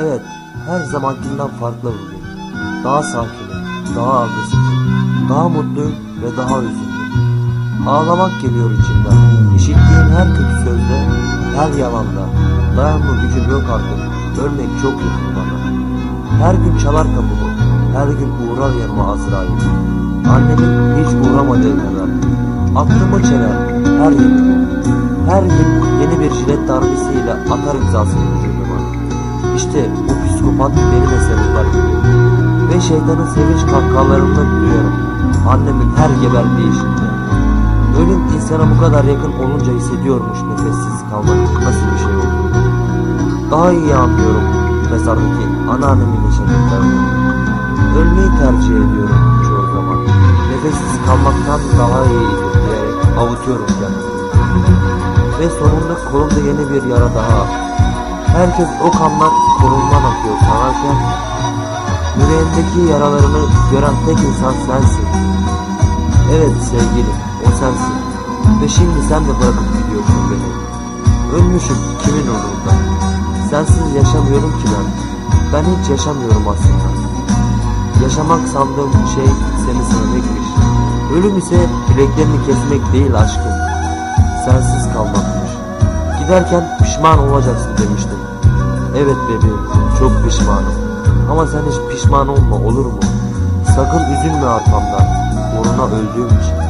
Evet, her zamankinden farklı bugün. Daha sakinim, daha agresifim, daha mutluyum ve daha üzüldüm. Ağlamak geliyor içimden. İşittiğim her kötü sözde, her yalanda. Dayanma gücüm yok artık. Ölmek çok yakın bana. Her gün çalar kapımı. Her gün uğrar yanıma Azrail. Annemin hiç uğramadığı kadar. Aklımı çeler her gün. Her gün yeni bir jilet darbesiyle atar imzasını vücuduma. İşte bu psikopat benim eserimler gibi. Ve şeytanın sevinç kahkahalarını duyuyorum. Annemin her geberdiği işinde. Ölüm insana bu kadar yakın olunca hissediyormuş nefessiz kalmak nasıl bir şey olduğunu. Daha iyi anlıyorum mezardaki anneannemin yaşadıklarını. Ölmeyi tercih ediyorum çoğu zaman. Nefessiz kalmaktan daha iyidir diyerek avutuyorum kendimi. Ve sonunda kolumda yeni bir yara daha. Herkes o kanlar kolumdan akıyor sanarken yüreğimdeki yaralarını gören tek insan sensin. Evet sevgilim, o sensin. Ve şimdi sen de bırakıp gidiyorsun beni. Ölmüşüm, kimin umurunda? Sensiz yaşamıyorum ki ben. Ben hiç yaşamıyorum aslında. Yaşamak sandığım şey seni sevmekmiş. Ölüm ise bileklerini kesmek değil aşkım. Sensiz kalmakmış. Giderken pişman olacaksın demiştin. Evet bebeğim, çok pişmanım. Ama sen hiç pişman olma olur mu? Sakın üzülme arkamdan. Uğruna öldüğüm için.